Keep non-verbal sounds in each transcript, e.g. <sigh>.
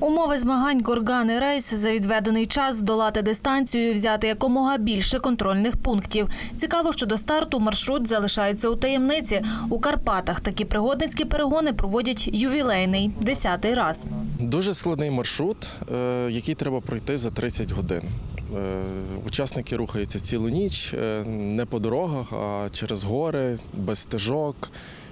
Умови змагань Горгани Рейс за відведений час здолати дистанцію і взяти якомога більше контрольних пунктів. Цікаво, що до старту маршрут залишається у таємниці. У Карпатах такі пригодницькі перегони проводять ювілейний десятий раз. Дуже складний маршрут, е, який треба пройти за 30 годин. Е, Учасники рухаються цілу ніч е, не по дорогах, а через гори, без стежок.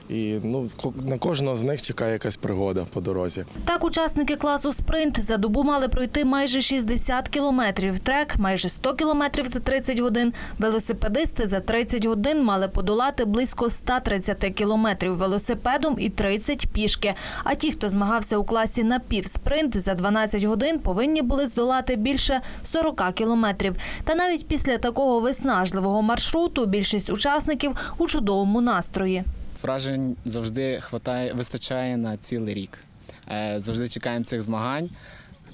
І ну, на кожного з них чекає якась пригода по дорозі. Так, учасники класу спринт за добу мали пройти майже 60 кілометрів. Трек майже 100 кілометрів за 30 годин. Велосипедисти за 30 годин мали подолати близько 130 кілометрів велосипедом і 30 пішки. А ті, хто змагався у класі напівспринт, за 12 годин повинні були здолати більше 40 кілометрів. Та навіть після такого виснажливого маршруту більшість учасників у чудовому настрої. Вражень завжди хватає, вистачає на цілий рік. Е, Завжди чекаємо цих змагань,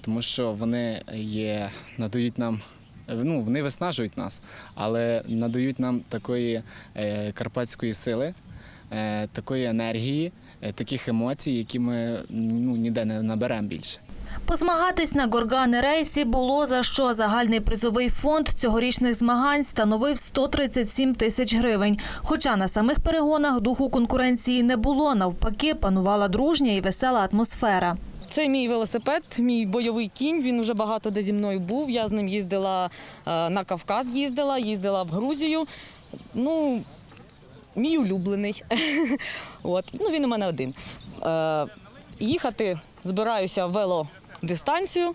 тому що вони є, надають нам. Ну, вони виснажують нас, але надають нам такої е, карпатської сили, е, такої енергії, таких емоцій, які ми ну, ніде не наберемо більше. Позмагатись на горгани рейсі було за що загальний призовий фонд цьогорічних змагань становив 137 тисяч гривень. Хоча на самих перегонах духу конкуренції не було. Навпаки, панувала дружня і весела атмосфера. Це мій велосипед, мій бойовий кінь. Він вже багато де зі мною був. Я з ним їздила е, на Кавказ, їздила, їздила в Грузію. Ну, мій улюблений. <laughs> От. Ну, він у мене один. Е, їхати збираюся в велодистанцію.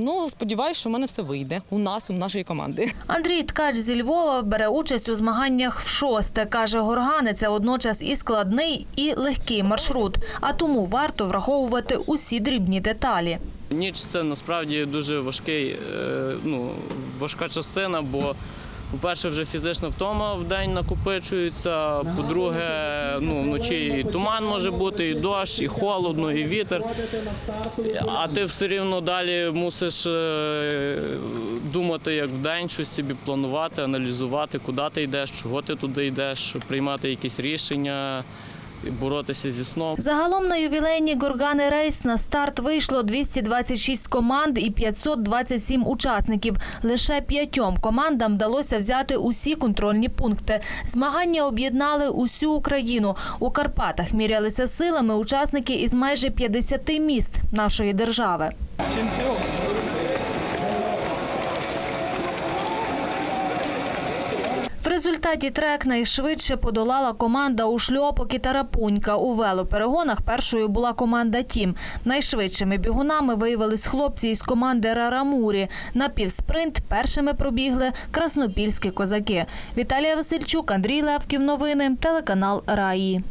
Ну, сподіваюся, що в мене все вийде. У нас, у нашої команди. Андрій Ткач зі Львова бере участь у змаганнях в шосте. Каже, горгани це одночас і складний, і легкий маршрут. А тому варто враховувати усі дрібні деталі. Ніч це насправді дуже важкий, е, ну, важка частина, бо, по-перше, вже фізична втома в день накопичується. По-друге, ну, вночі і туман може бути, і дощ, і холодно, і вітер. А ти все рівно далі мусиш е, думати, як вдень, щось собі планувати, аналізувати, куди ти йдеш, чого ти туди йдеш, приймати якісь рішення, боротися зі сном. Загалом на ювілейні горгани рейс на старт вийшло 226 команд і 527 учасників. Лише п'ятьом командам вдалося взяти усі контрольні пункти. Змагання об'єднали усю Україну. У Карпатах мірялися силами учасники із майже 50 міст нашої держави. В результаті трек найшвидше подолала команда у шльопок і Тарапунька. У велоперегонах першою була команда Тім. Найшвидшими бігунами виявились хлопці із команди Рарамурі. На півспринт першими пробігли краснопільські козаки. Віталія Васильчук, Андрій Левків. Новини. Телеканал Раї.